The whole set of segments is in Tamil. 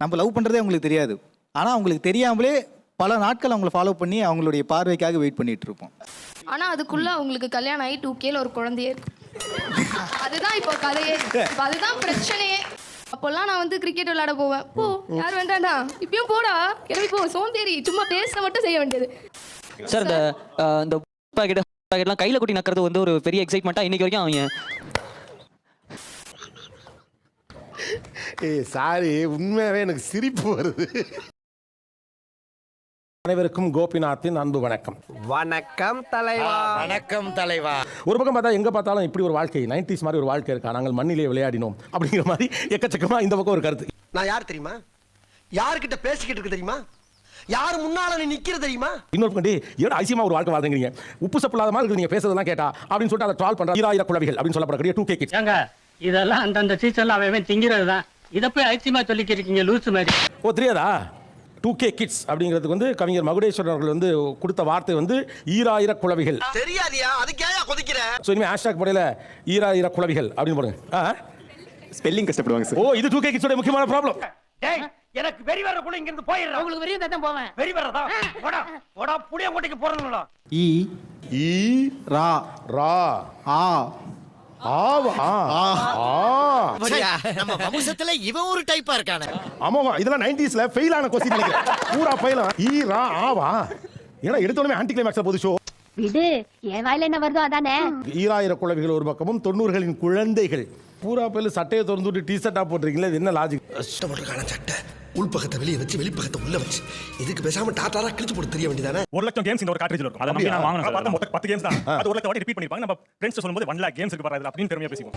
நம்ம லவ் பண்ணுறதே அவங்களுக்கு தெரியாது. ஆனால் அவங்களுக்கு தெரியாமலே பல நாட்கள் அவங்கள ஃபாலோ பண்ணி அவங்களுடைய பார்வைக்காக வெயிட் பண்ணிட்டு இருப்போம். ஆனா அதுக்குள்ள அவங்களுக்கு கல்யாணம் ஆகி டூ கேல ஒரு குழந்தையே இருக்கு. அதுதான் இப்போ கதையே. இப்ப அதுதான் பிரச்சனையே. அப்போல்லாம் நான் வந்து கிரிக்கெட் விளையாட போவேன். போ யார் வேண்டாம்டா இப்பயும் போடா. கிளம்பி போ. சோம்பேறி சும்மா பேச மட்டும் செய்ய வேண்டியது. சார் இந்த இந்த பாக்கெட் பாக்கெட்லாம் கையில் கொட்டி நக்கிறது வந்து ஒரு பெரிய எக்ஸைட்மெண்ட்டாக இன்னைக்கு வரைக்கும் அவங்க ஏய் சாரி உண்மையாவே எனக்கு சிரிப்பு வருது. அனைவருக்கும் கோபிநாத்தின் அன்பு வணக்கம். வணக்கம் தலைவா. வணக்கம் தலைவா. ஒரு பக்கம் பார்த்தா எங்க பார்த்தாலும் இப்படி ஒரு வாழ்க்கை நைன்டிஸ் மாதிரி ஒரு வாழ்க்கை இருக்கா? நாங்கள் மண்ணிலே விளையாடினோம் அப்படிங்கிற மாதிரி எக்கச்சக்கமா இந்த பக்கம் ஒரு கருத்து. நான் யார் தெரியுமா? யார்கிட்ட பேசிக்கிட்டு இருக்கு தெரியுமா? யார் முன்னால நீ நிக்கிற தெரியுமா? இன்னொரு டேய், ஏடா ஐசியமா ஒரு வாழ்க்கை வாழ்ந்துங்கிறீங்க உப்பு சப்பு இல்லாத மாதிரி நீங்க பேசுறதெல்லாம் கேட்டா அப்படின்னு சொல்லிட்டு அதை ட்ரால் பண்ற ஈராயிர குழவிகள் அப்படின்னு சொல்லப்படக்கூடிய டூ கே கிட்ஸ் இதெல்லாம் அந்தந்த சீசன்ல அவன் திங்கிறது தான் இதை போய் ஐசியமா சொல்லிக்கிட்டு இருக்கீங்க லூசு மாதிரி. ஓ தெரியாதா? டூ கே கிட்ஸ் அப்படிங்கிறதுக்கு வந்து கவிஞர் மகுடேஸ்வரன் அவர்கள் வந்து கொடுத்த வார்த்தை வந்து ஈராயிர குழவிகள். தெரியாதியா? அதுக்கே கொதிக்கிற? ஸோ இனிமேல் ஹேஷ்டாக் படையில ஈராயிர குழவிகள் அப்படின்னு போடுங்க. ஆ? ஸ்பெல்லிங் கஷ்டப்படுவாங்க சார் ஓ இது டூ கே கிட்ஸோட முக்கியமான ப்ராப்ளம் டேய் எனக்கு வெறி வர்றக்குள்ள இங்க இருந்து போயிடுறேன் உங்களுக்கு வெறி தான் போவேன். வெறி வர்றதா? போடா போடா புளியங்கோட்டைக்கு போறதுங்களா ஈ ஈ ரா ரா. ஆ. ஆவா? ஆ. நம்ம வம்சத்துல இவன் ஒரு டைப்பா இருக்கானே. ஆமாமா இதெல்லாம் நைன்டிஸ்ல ஃபெயில் ஆன கொஸ்டின் நினைக்கிறேன். பூரா ஃபெயில் ஈ ரா ஆவா ஏன்னா எடுத்த உடனே ஆன்டி கிளைமேக்ஸ்ல போது ஷோ. விடு. என் வாயில என்ன வருதோ அதானே? ஈராயிர குழவிகள் ஒரு பக்கமும் தொண்ணூறுகளின் குழந்தைகள். பூரா பேர் சட்டையை திறந்து விட்டு டிஷர்ட்டா போட்டிருக்கீங்களா இது என்ன லாஜிக் சட்டை. உள்பக்கத்தை வெளியே வச்சு வெளிப்பக்கத்தை உள்ள வச்சு. இதுக்கு பேசாம டாட்டாரா கிழிச்சு போட்டு தெரிய வேண்டியதானே? ஒரு லட்சம் கேம்ஸ் இந்த ஒரு கார்ட்ரேஜ்ல இருக்கும். அதை நம்பி நான் வாங்கணும் பார்த்தா மொத்தம் பத்து கேம்ஸ் தான். அது ஒரு லட்சம் வாட்டி ரிப்பீட் பண்ணிப்பாங்க நம்ம ஃப்ரெண்ட்ஸ் சொல்லும்போது ஒன் லேக் கேம்ஸ் இருக்கு பாரு அப்படின்னு பெருமையா பேசிக்குவோம்.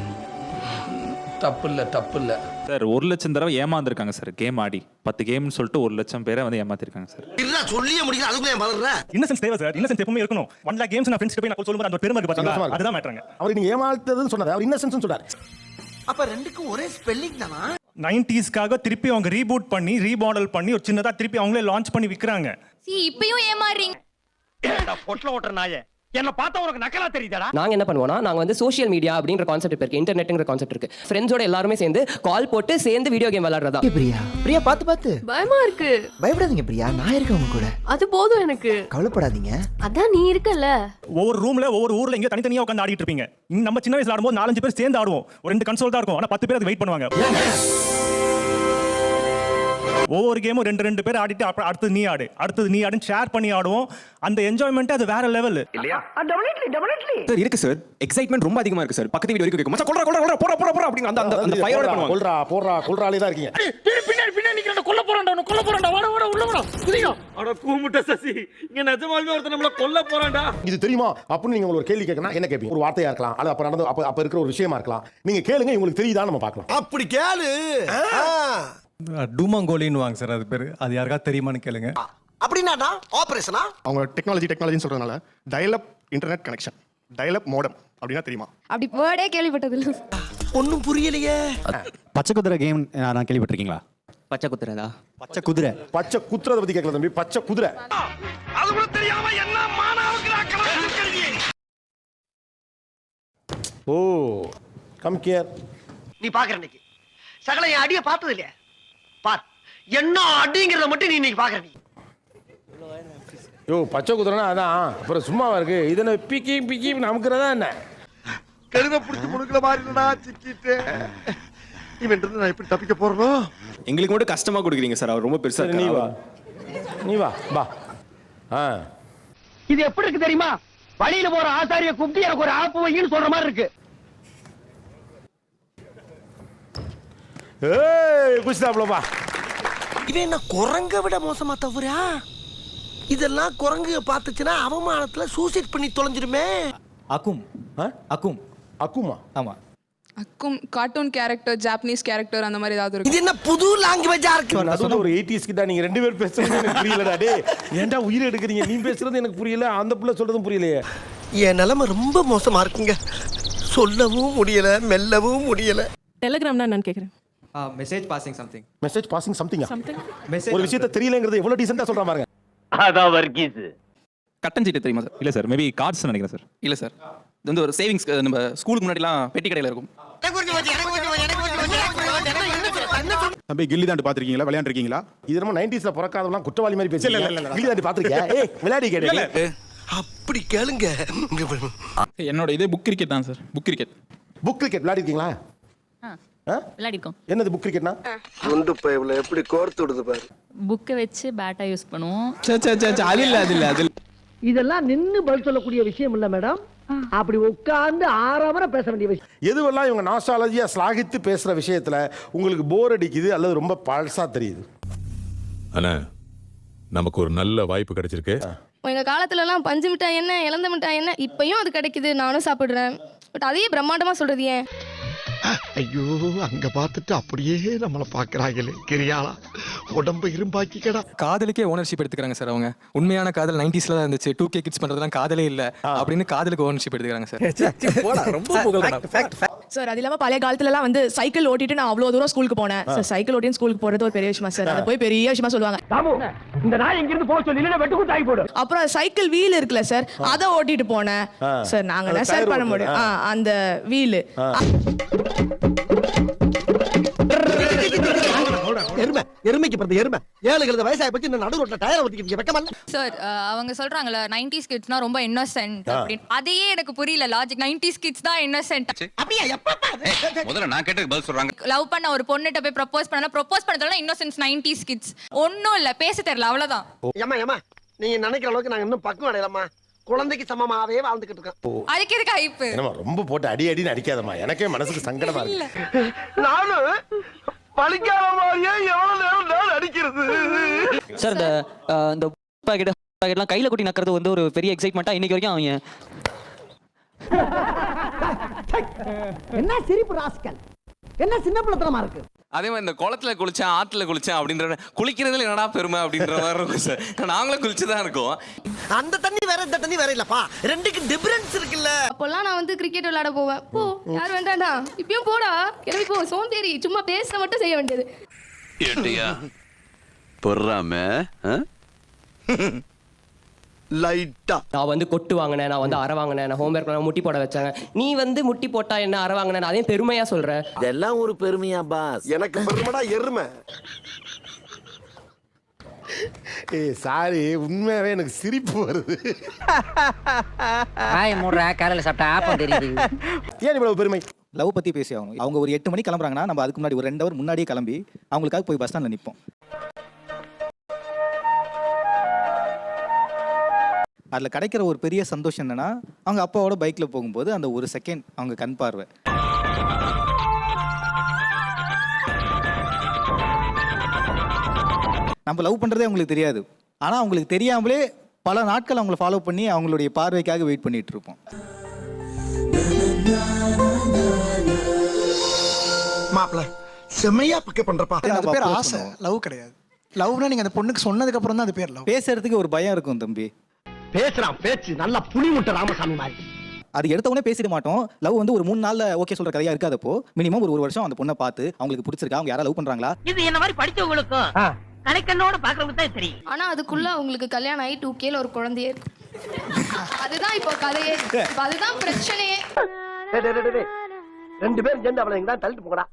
தப்பு இல்ல தப்பு இல்ல சார் ஒரு லட்சம் தடவை ஏமாந்துருக்காங்க சார். கேம் ஆடி. பத்து கேம்னு சொல்லிட்டு ஒரு லட்சம் பேரை வந்து ஏமாத்திருக்காங்க சார். இல்ல சொல்லியே முடியல. அதுக்குள்ளே மலர்ற இன்னசென்ஸ் தேவை சார். இன்னசென்ஸ் எப்பவுமே இருக்கணும். ஒன் லேக் கேம்ஸ் நான் ஃப்ரெண்ட்ஸ் போய் நான் சொல்லும்போது அந்த பெருமை இருக்கு பாத்தீங்களா. அதுதான் மேட்டருங்க அவர் நீங்க ஏமாத்ததுன்னு சொன்னாரு. அவர் இன்னசென்ஸ் சொன்னார். அப்ப ரெண்டுக்கும் ஒரே ஸ்பெல்லிங் தானா? நைன்டிஸ்க்காக திருப்பி அவங்க ரீபூட் பண்ணி ரீமாடல் பண்ணி ஒரு சின்னதா திருப்பி அவங்களே லான்ச் பண்ணி விக்கிறாங்க. சி இப்பயும் ஏமாறுறீங்க. பொட்டில் ஓட்டுற நாயே. என்ன பார்த்தா உனக்கு நக்கலா தெரியுதாடா? நாங்கள் என்ன பண்ணுவோம்னா நாங்கள் வந்து சோஷியல் மீடியா அப்படின்ற கான்செப்ட் இருக்கு. இன்டர்நெட்டுங்கிற கான்செப்ட் இருக்கு. ஃப்ரெண்ட்ஸோட எல்லாருமே சேர்ந்து கால் போட்டு சேர்ந்து வீடியோ கேம் விளாடுறதா பிரியா பிரியா பார்த்து பார்த்து. பயமா இருக்கு. பயப்படாதீங்க பிரியா நான் இருக்கேன் உங்க கூட. அது போதும் எனக்கு. கவலைப்படாதீங்க. அதான் நீ இருக்கல்ல. ஒவ்வொரு ரூம்ல ஒவ்வொரு ஊர்ல இங்க தனித்தனியா உட்காந்து ஆடிட்டு இருப்பீங்க. நம்ம சின்ன வயசுல ஆடும்போது நாலஞ்சு பேர் சேர்ந்து ஆடுவோம். ஒரு ரெண்டு கன்சோல் தான் இருக்கும். ஆனா பத்து பேர் அது வெயிட் பண்ணுவாங்க. ஒவ்வொரு கேமும் ரெண்டு ரெண்டு பேர் ஆடிட்டு அப்புறம் அடுத்தது நீ ஆடு. அடுத்தது நீ ஆடுன்னு ஷேர் பண்ணி ஆடுவோம். அந்த என்ஜாய்மெண்ட் அது வேற லெவல் சார் இருக்கு சார் எக்ஸைட்மெண்ட் ரொம்ப அதிகமா இருக்கு சார் பக்கத்து வீடு வரைக்கும் கேட்கும் மச்சான் கொல்றா கொல்றா கொல்றா போடா போடா போடா அப்படின்னு அந்த அந்த அந்த ஃபயரோட பண்ணுவாங்க. கொல்றா போடுறா கொல்றாலே தான் இருக்கீங்க. பின்னாடி பின்னாடி நிக்கிறத கொல்ல போறான்டா கொல்ல போறான்டா. வாடா வாடா உள்ள வாடா. புரியும் அட கூமுட்ட சசி. இங்க நிஜமாலுமே ஒருத்தன் நம்மள கொல்ல போறான்டா. இது தெரியுமா? அப்படின்னு நீங்க ஒரு கேள்வி கேட்கணும் என்ன கேட்பீங்க? ஒரு வார்த்தையா இருக்கலாம். அது அப்ப நடந்து அப்ப அப்ப இருக்கிற ஒரு விஷயமா இருக்கலாம். நீங்க கேளுங்க உங்களுக்கு தெரியுதா நம்ம பார்க்கலாம். அப்படி கேளு. டூமாங்கோலின்னு வாங்க சார் அது பேர். அது யாருக்காவது தெரியுமான்னு கேளுங்க. அப்படின்னாடா? ஆபரேஷனா அவங்க டெக்னாலஜி டெக்னாலஜின்னு சொல்றதுனால dial up internet connection dial up modem அப்படின்னா தெரியுமா? அப்படி வேர்டே கேள்விப்பட்டது இல்ல ஒண்ணும் புரியலையே. பச்சை குதிரை கேம் நான் கேள்விப்பட்டிருக்கீங்களா? பச்சை குத்துறதா பச்சை குதிரை. பச்சை குத்துறத பத்தி கேட்கல தம்பி பச்சை குதிரை. அது கூட தெரியாம என்ன ஓ கம் கேர் நீ பாக்குற இன்னைக்கு. சகல என் அடிய பார்த்தது இல்லையா பார். என்ன அடிங்கிறத மட்டும் நீ இன்னைக்கு பாக்குற நீ. யோ பச்சை குதிரைனா அதான். அப்புறம் சும்மாவா இருக்கு? இது என்ன பிக்கி பிக்கி நமக்குறதா என்ன? கழுத புடிச்சு முடுக்கல மாறிடா சிக்கிட்டு. இவன் இருந்து நான் எப்படி தப்பிக்க போறனோ? எங்களுக்கு மட்டும் கஷ்டமா கொடுக்குறீங்க சார். அவர் ரொம்ப பெருசா நீ வா. நீ வா வா. ஆ. இது எப்படி இருக்கு தெரியுமா? வழியில போற ஆசாரிய கூப்பிட்டு எனக்கு ஒரு ஆப்பு வைன்னு சொல்ற மாதிரி இருக்கு. ஏய் குச்சிதாப்லப்பா இவன் என்ன குரங்க விட மோசமா தவறா? இதெல்லாம் குரங்கு பார்த்துச்சுன்னா அவமானத்துல சூசைட் பண்ணி தொலைஞ்சிருமே அக்கும் ஆ? அக்கும். அக்குமா? ஆமா. அக்கும் கார்ட்டூன் கேரக்டர் ஜாப்பனீஸ் கேரக்டர் அந்த மாதிரி ஏதாவது இது என்ன புது லாங்குவேஜா இருக்கு? நான் சொன்ன ஒரு எயிட்டிஸ் கிட்ட நீங்க ரெண்டு பேர் பேசுறது எனக்கு புரியலடா. டேய் ஏன்டா உயிர் எடுக்கிறீங்க? நீ பேசுறது எனக்கு புரியல அந்த புள்ள சொல்றதும் புரியலையே. என் நிலைமை ரொம்ப மோசமா இருக்குங்க. சொல்லவும் முடியல மெல்லவும் முடியல. டெலிகிராம்னா நான் கேக்குறேன். Message passing something message passing சம்திங்கா message ஒரு விஷயத்த தெரியலங்கிறது எவ்வளவு டீசெண்டா சொல்ற பாருங்க. அதான் வர்க்கீஸ் கட்டஞ்சிட்டு தெரியுமா சார் இல்ல சார் மேபி கார்ட்ஸ் நினைக்கிறேன் சார் இல்லை சார் இது வந்து ஒரு சேவிங்ஸ் நம்ம ஸ்கூலுக்கு முன்னாடிலாம் பெட்டி கடையில் இருக்கும். தம்பி கில்லி தாண்டு பாத்திருக்கீங்களா விளையாண்டுருக்கீங்களா? இது நம்ம நைன்டிஸ்ல பிறக்காதவங்க குற்றவாளி மாதிரி பேசி கில்லி தாண்டி பாத்திருக்கியா ஏய் விளையாடி கேட்டு அப்படி கேளுங்க. என்னோட இதே புக் கிரிக்கெட் தான் sir book cricket book cricket விளையாடி இருக்கீங்களா விளையாடிருக்கோம் என்னது புக் கிரிக்கெட்னா குண்டு பைப்ல எப்படி கோர்த்து விடுது பாரு. புக்கை வச்சு பேட்டா யூஸ் பண்ணுவோம். அது இல்ல அது இல்ல அது இதெல்லாம் நின்னு பதில் சொல்லக்கூடிய விஷயம் இல்ல மேடம் அப்படி உட்கார்ந்து ஆறாமற பேச வேண்டிய விஷயம். எதுவெல்லாம் இவங்க நாஸ்டாலஜியா ஸ்லாகித்து பேசுற விஷயத்துல உங்களுக்கு போர் அடிக்குது அல்லது ரொம்ப பழசா தெரியுது? அண்ணா நமக்கு ஒரு நல்ல வாய்ப்பு கிடைச்சிருக்கு. எங்கள் காலத்துலலாம் பஞ்சு மிட்டாய் என்ன இழந்த மிட்டாய் என்ன இப்பயும் அது கிடைக்குது. நானும் சாப்பிட்றேன். பட் அதையே பிரம்மாண்டமாக சொல்கிறது ஏன்? ஐயோ அங்க பார்த்துட்டு அப்படியே நம்மள பாக்குறாங்களே கிரியாளா. உடம்பு இரும்பாக்கிக்கடா. காதலுக்கே ஓனர்ஷிப் எடுத்துக்கிறாங்க சார் அவங்க. உண்மையான காதல் நைன்டிஸ்ல தான் இருந்துச்சு. டூ கே கிட்ஸ் பண்றதுலாம் காதலே இல்ல. அப்படின்னு காதலுக்கு ஓனர்ஷிப் எடுத்துக்கிறாங்க சார் ரொம்ப சார் அது இல்லாம பழைய காலத்துலலாம் வந்து சைக்கிள் ஓட்டிட்டு நான் அவ்வளவு தூரம் ஸ்கூலுக்கு போனேன். சார் சைக்கிள் ஓட்டின்னு ஸ்கூலுக்கு போறது ஒரு பெரிய விஷயமா சார். அதை போய் பெரிய விஷயமா சொல்லுவாங்க. இந்த நாய் இங்க இருந்து போக சொல்லி வெட்டு கூட்டாகி போடு அப்புறம் சைக்கிள் வீல் இருக்குல்ல சார் அதை ஓட்டிட்டு போனேன். சார் நாங்க சார் பண்ண. முடியும். அந்த வீலு எருமை எருமைக்கு பிறந்த எருமை. ஏழு கழுத வயசாகி போச்சு இந்த நடு ரோட்ல டயர் ஒட்டிக்கிட்டு வெக்கமல்ல சார் அவங்க சொல்றாங்கல்ல நைன்டிஸ் கிட்ஸ்னா ரொம்ப இன்னோசென்ட் அப்படின்னு. அதையே எனக்கு புரியல லாஜிக் நைன்டிஸ் கிட்ஸ் தான் இன்னோசென்ட் அப்படியா எப்ப முதல்ல நான் கேட்டதுக்கு பதில் சொல்றாங்க. லவ் பண்ண ஒரு பொண்ணுகிட்ட போய் ப்ரப்போஸ் பண்ணா ப்ரப்போஸ் பண்ணதால இன்னோசென்ஸ் நைன்டிஸ் கிட்ஸ் ஒன்றும் இல்ல பேச தெரியல அவ்வளவுதான். ஏமா ஏமா நீங்க நினைக்கிற அளவுக்கு நாங்க இன்னும் பக்குவம் அடையலாமா குழந்தைக்கு சமமாவே வாழ்ந்துகிட்டு இருக்கோம். அதுக்கு எதுக்கு ரொம்ப போட்டு அடி அடின்னு அடிக்காதம்மா. எனக்கே மனசுக்கு சங்கடமா இருக்கு. நானும் பழிக்காத மாதிரியே எவ்வளவு நேரம் நான் அடிக்கிறது? சார் இந்த இந்த பாக்கெட் பாக்கெட்லாம் கையில் கொட்டி நக்கிறது வந்து ஒரு பெரிய எக்ஸைட்மெண்ட்டாக இன்னைக்கு வரைக்கும் அவங்க. என்ன சிரிப்பு ராஸ்கல்? என்ன சின்ன பிள்ளைத்தனமா இருக்கு? அதே மாதிரி இந்த குளத்துல குளிச்சேன் ஆத்துல குளிச்சேன் அப்படின்ற குளிக்கிறதுல என்னடா பெருமை அப்படின்ற மாதிரி இருக்கும் சார் நாங்களும் குளிச்சு தான் இருக்கோம். அந்த தண்ணி வேற இந்த தண்ணி வேற இல்லப்பா. ரெண்டுக்கு டிஃபரன்ஸ் இருக்குல்ல. அப்போல்லாம் நான் வந்து கிரிக்கெட் விளையாட போவேன். போ யார் வேண்டாம்டா இப்பயும் போடா. கிளம்பி போ சோம்பேறி. சும்மா பேச மட்டும் செய்ய வேண்டியது. ஏட்டியா? பொறாம லைட்டா நான் வந்து கொட்டு வாங்கினேன் நான் வந்து அரை வாங்கினேன் நான் ஹோம்ஒர்க் நான் முட்டி போட வச்சாங்க. நீ வந்து முட்டி போட்டா என்ன அரை வாங்கினேன் அதையும் பெருமையா சொல்ற? இதெல்லாம் ஒரு பெருமையா பாஸ். எனக்கு பெருமைடா எருமை. ஏய் சாரி உண்மையாவே எனக்கு சிரிப்பு வருது. ஹாய் மூடுற காலையில் சாப்பிட்டா ஆப்பம் தெரியுது. ஏன் இவ்வளவு பெருமை? லவ் பத்தி பேசி ஆகணும். அவங்க ஒரு எட்டு மணி கிளம்புறாங்கன்னா நம்ம அதுக்கு முன்னாடி ஒரு ரெண்டு ஹவர் முன்னாடியே கிளம்பி அவங்களுக்காக போய் பஸ் ஸ்டாண்ட்ல நிற்போம் அதில் கிடைக்கிற ஒரு பெரிய சந்தோஷம் என்னன்னா அவங்க அப்பாவோட பைக்கில் போகும்போது அந்த ஒரு செகண்ட் அவங்க கண் பார்வை. நம்ம லவ் பண்ணுறதே அவங்களுக்கு தெரியாது. ஆனால் அவங்களுக்கு தெரியாமலே பல நாட்கள் அவங்கள ஃபாலோ பண்ணி அவங்களுடைய பார்வைக்காக வெயிட் பண்ணிட்டு இருப்போம். மாப்பிள செம்மையா பிக்கப் பண்றப்பா. அது பேர் ஆசை. லவ் கிடையாது. லவ்னா நீங்க அந்த பொண்ணுக்கு சொன்னதுக்கு அப்புறம் தான் அது பேர் லவ் பேசுறதுக்கு ஒரு பயம் இருக்கும் தம்பி. பேசுறான் பேச்சு நல்லா புளி முட்டை ராமசாமி மாதிரி. அது எடுத்த உடனே பேசிட மாட்டோம். லவ் வந்து ஒரு மூணு நாள்ல ஓகே சொல்ற கதையா இருக்காதப்போ மினிமம் ஒரு ஒரு வருஷம் அந்த பொண்ணை பார்த்து அவங்களுக்கு பிடிச்சிருக்கா அவங்க யாரா லவ் பண்றாங்களா? இது என்ன மாதிரி படிச்சவங்களுக்கும் கலைக்கண்ணோட பாக்குறவங்களுக்கு தான் தெரியும். ஆனா அதுக்குள்ள அவங்களுக்கு கல்யாணம் ஆகி டூ கேல ஒரு குழந்தையே இருக்கு. அதுதான் இப்போ கதையே. இப்ப அதுதான் பிரச்சனையே. ரெண்டு பேரும் சேர்ந்து அவளை எங்க தள்ளிட்டு போகடா